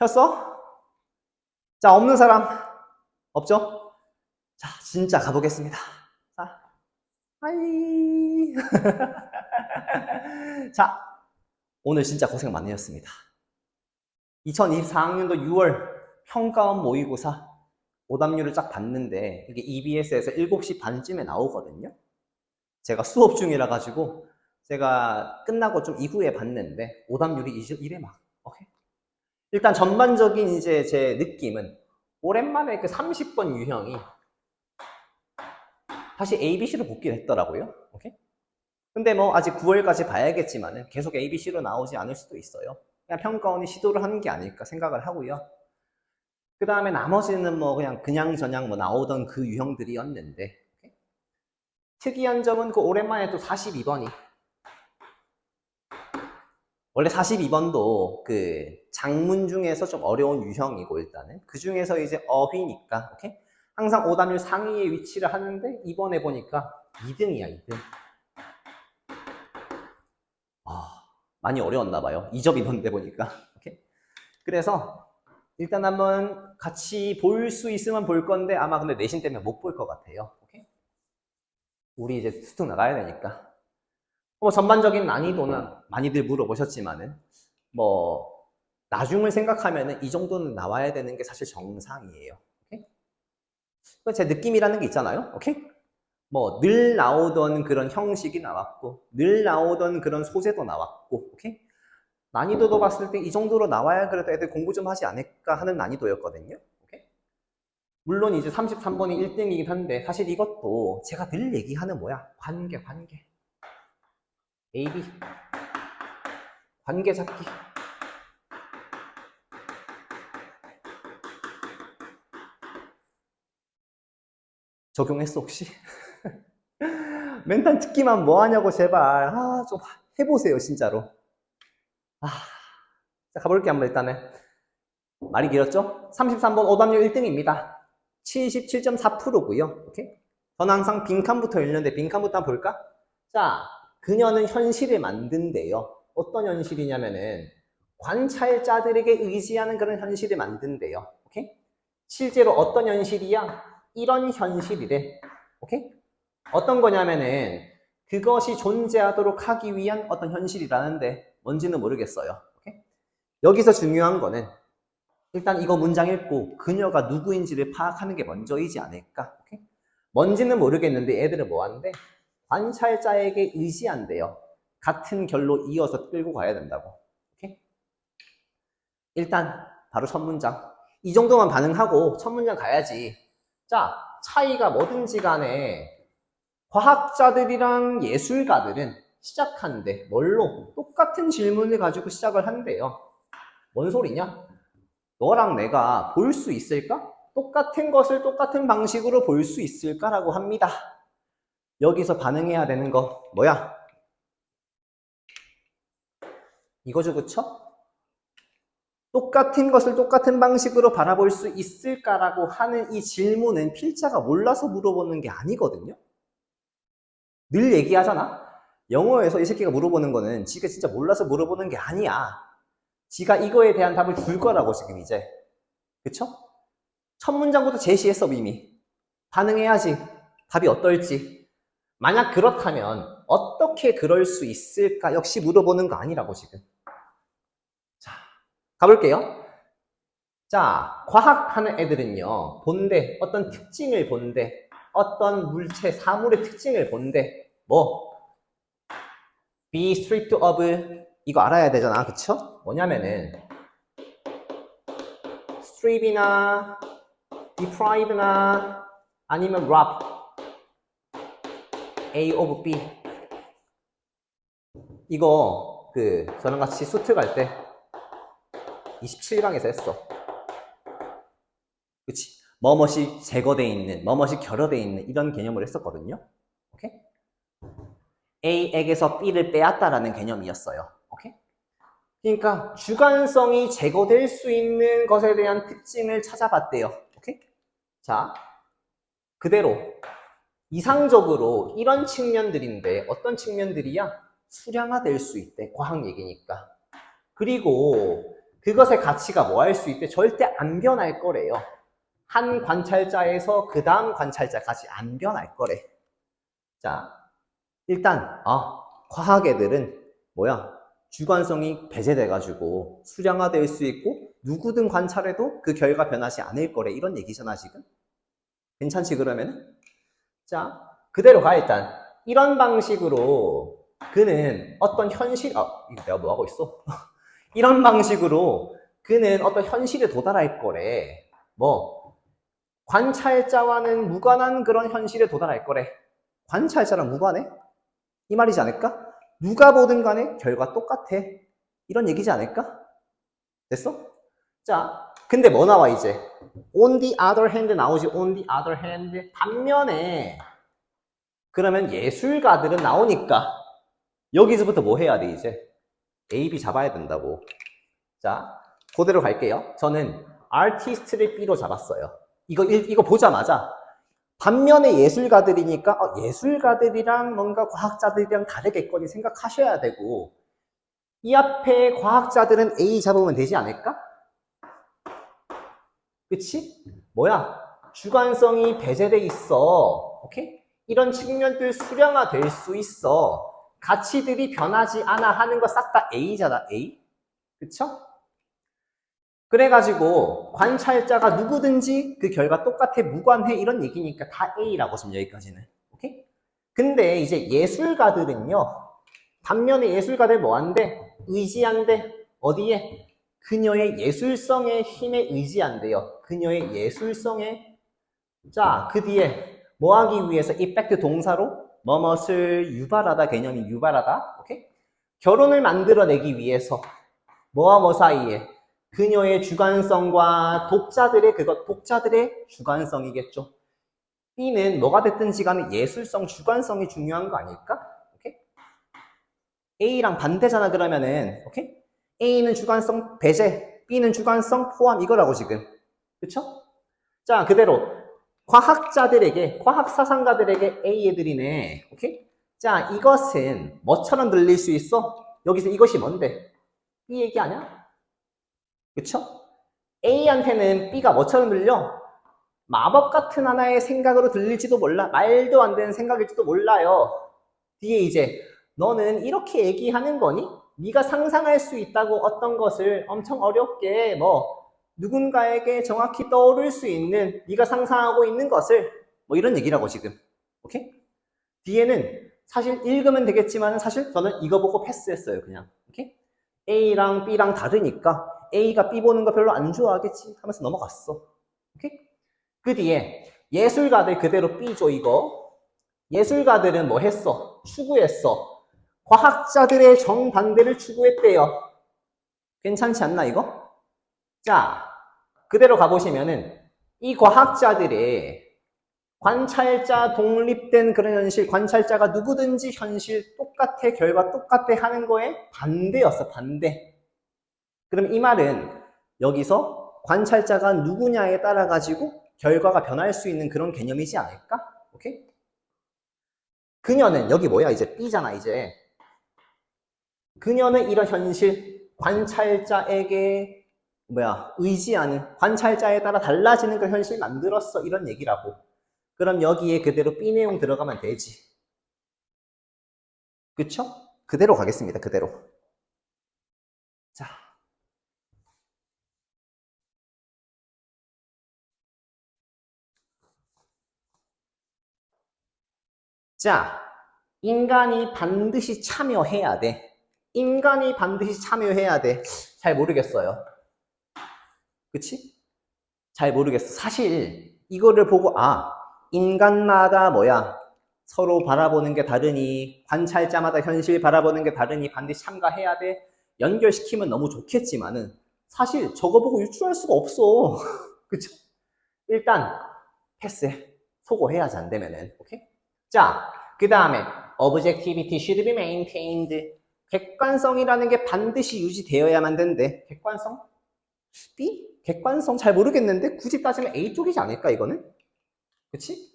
폈어? 자, 없는 사람 없죠? 자, 진짜 가보겠습니다. 자, 하이. 자, 오늘 진짜 고생 많이 했습니다. 2024학년도 6월 평가원 모의고사 오답률을 쫙 봤는데 이게 EBS에서 7시 반쯤에 나오거든요. 제가 수업 중이라 가지고 제가 끝나고 좀 이후에 봤는데 오답률이 이제 이래 막. 오케이. 일단 전반적인 이제 제 느낌은 오랜만에 그 30번 유형이 다시 ABC로 복귀를 했더라고요. 오케이. 근데 뭐 아직 9월까지 봐야겠지만은 계속 ABC로 나오지 않을 수도 있어요. 그냥 평가원이 시도를 하는 게 아닐까 생각을 하고요. 그 다음에 나머지는 뭐 그냥 그냥 저냥 뭐 나오던 그 유형들이었는데 오케이? 특이한 점은 그 오랜만에 또 42번이 원래 42번도 그 장문 중에서 좀 어려운 유형이고 일단은 그 중에서 이제 어휘니까 오케이? 항상 오답률 상위에 위치를 하는데 이번에 보니까 2등이야 2등 아 많이 어려웠나 봐요 이접이던데 보니까 오케이? 그래서 일단 한번 같이 볼 수 있으면 볼 건데 아마 근데 내신 때문에 못 볼 것 같아요 오케이? 우리 이제 수능 나가야 되니까 뭐 전반적인 난이도는 많이들 물어보셨지만은 뭐 나중을 생각하면은 이 정도는 나와야 되는 게 사실 정상이에요. 오케이? 그제 느낌이라는 게 있잖아요. 오케이? 뭐 늘 나오던 그런 형식이 나왔고 늘 나오던 그런 소재도 나왔고 오케이? 난이도도 봤을 때 이 정도로 나와야 그래도 애들 공부 좀 하지 않을까 하는 난이도였거든요. 오케이? 물론 이제 33번이 1등이긴 한데 사실 이것도 제가 늘 얘기하는 뭐야? 관계 관계. AB 관계 잡기 적용했어 혹시? 멘탈 듣기만 뭐 하냐고 제발 아 좀 해보세요 진짜로 아, 자 가볼게 한번 일단은 말이 길었죠? 33번 오답률 1등입니다 77.4%고요 오케이? 저는 항상 빈칸부터 읽는데 빈칸부터 한번 볼까? 자 그녀는 현실을 만든대요. 어떤 현실이냐면은 관찰자들에게 의지하는 그런 현실을 만든대요. 오케이? 실제로 어떤 현실이야? 이런 현실이래. 오케이? 어떤 거냐면은 그것이 존재하도록 하기 위한 어떤 현실이라는데 뭔지는 모르겠어요. 오케이? 여기서 중요한 거는 일단 이거 문장 읽고 그녀가 누구인지를 파악하는 게 먼저이지 않을까? 오케이? 뭔지는 모르겠는데 애들은 뭐 하는데 관찰자에게 의지한대요. 같은 결로 이어서 끌고 가야 된다고. 일단 바로 첫 문장. 이 정도만 반응하고 첫 문장 가야지. 자, 차이가 뭐든지 간에 과학자들이랑 예술가들은 시작하는데 뭘로? 똑같은 질문을 가지고 시작을 한대요. 뭔 소리냐? 너랑 내가 볼 수 있을까? 똑같은 것을 똑같은 방식으로 볼 수 있을까라고 합니다. 여기서 반응해야 되는 거 뭐야? 이거죠, 그쵸? 똑같은 것을 똑같은 방식으로 바라볼 수 있을까라고 하는 이 질문은 필자가 몰라서 물어보는 게 아니거든요. 늘 얘기하잖아. 영어에서 이 새끼가 물어보는 거는 지가 진짜 몰라서 물어보는 게 아니야. 지가 이거에 대한 답을 줄 거라고 지금 이제. 그쵸? 첫 문장부터 제시했어, 이미. 반응해야지. 답이 어떨지. 만약 그렇다면 어떻게 그럴 수 있을까 역시 물어보는 거 아니라고 지금. 자, 가볼게요. 자, 과학하는 애들은요, 본대, 어떤 특징을 본대, 어떤 물체, 사물의 특징을 본대, 뭐, be stripped of, 이거 알아야 되잖아, 그쵸? 뭐냐면은, strip이나, deprive나, 아니면 rob, A of B. 이거 그 저랑 같이 수트 갈 때 27강에서 했어. 그치? 뭐뭇이 제거돼 있는, 뭐뭇이 결여돼 있는 이런 개념을 했었거든요. 오케이? A에게서 B를 빼앗다라는 개념이었어요. 그러니까 주관성이 제거될 수 있는 것에 대한 특징을 찾아봤대요. 오케이? 자, 그대로 이상적으로 이런 측면들인데 어떤 측면들이야? 수량화될 수 있대. 과학 얘기니까. 그리고 그것의 가치가 뭐 할 수 있대? 절대 안 변할 거래요. 한 관찰자에서 그 다음 관찰자까지 안 변할 거래. 자, 일단, 아, 과학 애들은 뭐야? 주관성이 배제돼가지고 수량화될 수 있고 누구든 관찰해도 그 결과 변하지 않을 거래. 이런 얘기잖아, 지금. 괜찮지, 그러면은? 자, 그대로 가, 일단. 이런 방식으로 그는 어떤 현실, 아, 내가 뭐 하고 있어? 이런 방식으로 그는 어떤 현실에 도달할 거래. 뭐, 관찰자와는 무관한 그런 현실에 도달할 거래. 관찰자랑 무관해? 이 말이지 않을까? 누가 보든 간에 결과 똑같아. 이런 얘기지 않을까? 됐어? 자, 근데 뭐 나와 이제? On the other hand 나오지. On the other hand. 반면에 그러면 예술가들은 나오니까 여기서부터 뭐 해야 돼 이제? A, B 잡아야 된다고. 자, 그대로 갈게요. 저는 아티스트를 B로 잡았어요. 이거 일- 이거 보자마자 반면에 예술가들이니까 어, 예술가들이랑 뭔가 과학자들이랑 다르겠거니 생각하셔야 되고 이 앞에 과학자들은 A 잡으면 되지 않을까? 그치? 뭐야? 주관성이 배제돼 있어. 오케이? 이런 측면들 수량화 될 수 있어. 가치들이 변하지 않아 하는 거 싹 다 A잖아, A. 그쵸? 그래가지고 관찰자가 누구든지 그 결과 똑같아 무관해 이런 얘기니까 다 A라고 지금 여기까지는 오케이? 근데 이제 예술가들은요 반면에 예술가들 뭐한대? 의지한대 어디에? 그녀의 예술성의 힘에 의지한대요 그녀의 예술성에 자 그 뒤에 뭐 하기 위해서 이펙트 동사로 뭐뭇을 유발하다 개념이 유발하다 오케이? 결혼을 만들어내기 위해서 뭐와 뭐 사이에 그녀의 주관성과 독자들의 그것 독자들의 주관성이겠죠. B는 뭐가 됐든지 간에 예술성, 주관성이 중요한 거 아닐까? 오케이? A랑 반대잖아 그러면은 오케이? A는 주관성 배제, B는 주관성 포함 이거라고 지금. 그쵸? 자, 그대로 과학자들에게, 과학 사상가들에게 A 애들이네. 오케이? 자, 이것은 뭐처럼 들릴 수 있어? 여기서 이것이 뭔데? B 얘기 아니야? 그쵸? A한테는 B가 뭐처럼 들려? 마법 같은 하나의 생각으로 들릴지도 몰라. 말도 안 되는 생각일지도 몰라요. 뒤에 이제 너는 이렇게 얘기하는 거니? 네가 상상할 수 있다고 어떤 것을 엄청 어렵게 뭐 누군가에게 정확히 떠오를 수 있는 네가 상상하고 있는 것을 뭐 이런 얘기라고 지금. 오케이? 뒤에는 사실 읽으면 되겠지만 사실 저는 이거 보고 패스했어요. 그냥. 오케이? A랑 B랑 다르니까 A가 B 보는 거 별로 안 좋아하겠지 하면서 넘어갔어. 오케이? 그 뒤에 예술가들 그대로 B죠 이거. 예술가들은 뭐 했어? 추구했어. 과학자들의 정반대를 추구했대요. 괜찮지 않나 이거? 자, 그대로 가보시면은 이 과학자들의 관찰자 독립된 그런 현실, 관찰자가 누구든지 현실 똑같아, 결과 똑같아 하는 거에 반대였어, 반대. 그럼 이 말은 여기서 관찰자가 누구냐에 따라 가지고 결과가 변할 수 있는 그런 개념이지 않을까? 오케이? 그녀는 여기 뭐야 이제 B잖아 이제 그녀는 이런 현실 관찰자에게 뭐야 의지하는 관찰자에 따라 달라지는 그 현실 만들었어 이런 얘기라고 그럼 여기에 그대로 B 내용 들어가면 되지 그쵸? 그대로 가겠습니다 그대로 자 자, 인간이 반드시 참여해야 돼. 인간이 반드시 참여해야 돼. 잘 모르겠어요. 그치? 잘 모르겠어. 사실, 이거를 보고, 아, 인간마다 뭐야? 서로 바라보는 게 다르니, 관찰자마다 현실 바라보는 게 다르니 반드시 참가해야 돼. 연결시키면 너무 좋겠지만은, 사실 저거 보고 유추할 수가 없어. 그쵸? 일단, 패스해. 소고해야지 안 되면은. 오케이? 자, 그 다음에 objectivity should be maintained. 객관성이라는 게 반드시 유지되어야만 된대. 객관성? B? 객관성 잘 모르겠는데 굳이 따지면 A 쪽이지 않을까 이거는? 그치?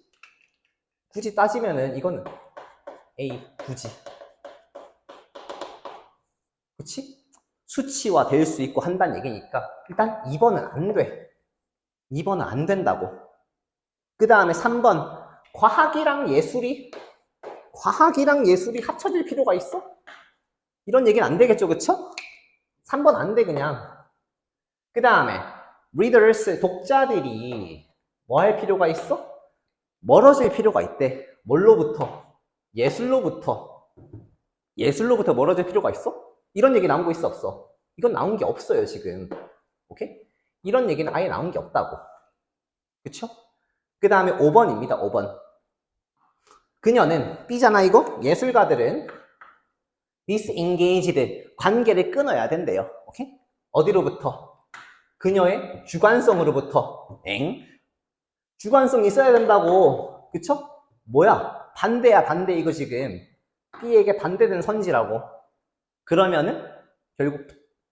굳이 따지면은 이거는 A 굳이. 그치? 수치화 될 수 있고 한다는 얘기니까 일단 2번은 안 돼. 2번은 안 된다고. 그 다음에 3번 과학이랑 예술이 과학이랑 예술이 합쳐질 필요가 있어? 이런 얘기는 안 되겠죠, 그쵸? 3번 안 돼, 그냥. 그 다음에 readers, 독자들이 뭐 할 필요가 있어? 멀어질 필요가 있대. 뭘로부터? 예술로부터. 예술로부터 멀어질 필요가 있어? 이런 얘기 나온 거 있어, 없어? 이건 나온 게 없어요, 지금. 오케이? 이런 얘기는 아예 나온 게 없다고. 그쵸? 그 다음에 5번입니다, 5번. 그녀는, B잖아, 이거? 예술가들은 disengaged, 관계를 끊어야 된대요. 오케이? 어디로부터? 그녀의 주관성으로부터. 엥? 주관성이 있어야 된다고. 그쵸? 뭐야? 반대야, 반대, 이거 지금. B에게 반대된 선지라고. 그러면은, 결국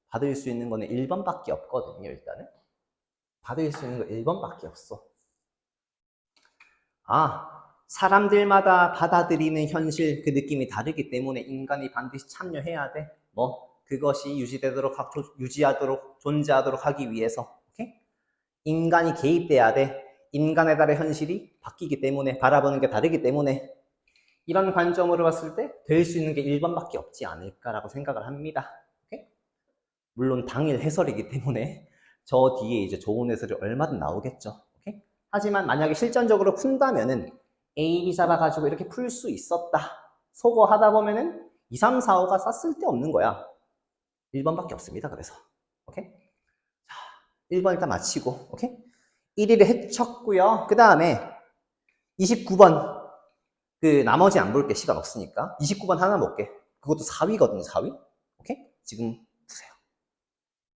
받을 수 있는 거는 1번밖에 없거든요, 일단은. 받을 수 있는 거 1번밖에 없어. 아, 사람들마다 받아들이는 현실, 그 느낌이 다르기 때문에 인간이 반드시 참여해야 돼. 뭐, 그것이 유지되도록, 유지하도록, 존재하도록 하기 위해서. 오케이? 인간이 개입돼야 돼. 인간에 따라 현실이 바뀌기 때문에, 바라보는 게 다르기 때문에, 이런 관점으로 봤을 때 될 수 있는 게 1번밖에 없지 않을까라고 생각을 합니다. 오케이? 물론 당일 해설이기 때문에 저 뒤에 이제 좋은 해설이 얼마든 나오겠죠. 오케이? 하지만 만약에 실전적으로 푼다면은 A, B 잡아가지고 이렇게 풀 수 있었다. 속어 하다 보면은 2, 3, 4, 5가 쌌을 데 없는 거야. 1번밖에 없습니다. 그래서. 오케이? 자, 1번 일단 마치고. 오케이? 1위를 해쳤고요. 그 다음에 29번. 그 나머지 안 볼게. 시간 없으니까. 29번 하나 볼게. 그것도 4위거든요. 4위. 오케이? 지금 푸세요.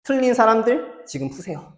틀린 사람들 지금 푸세요.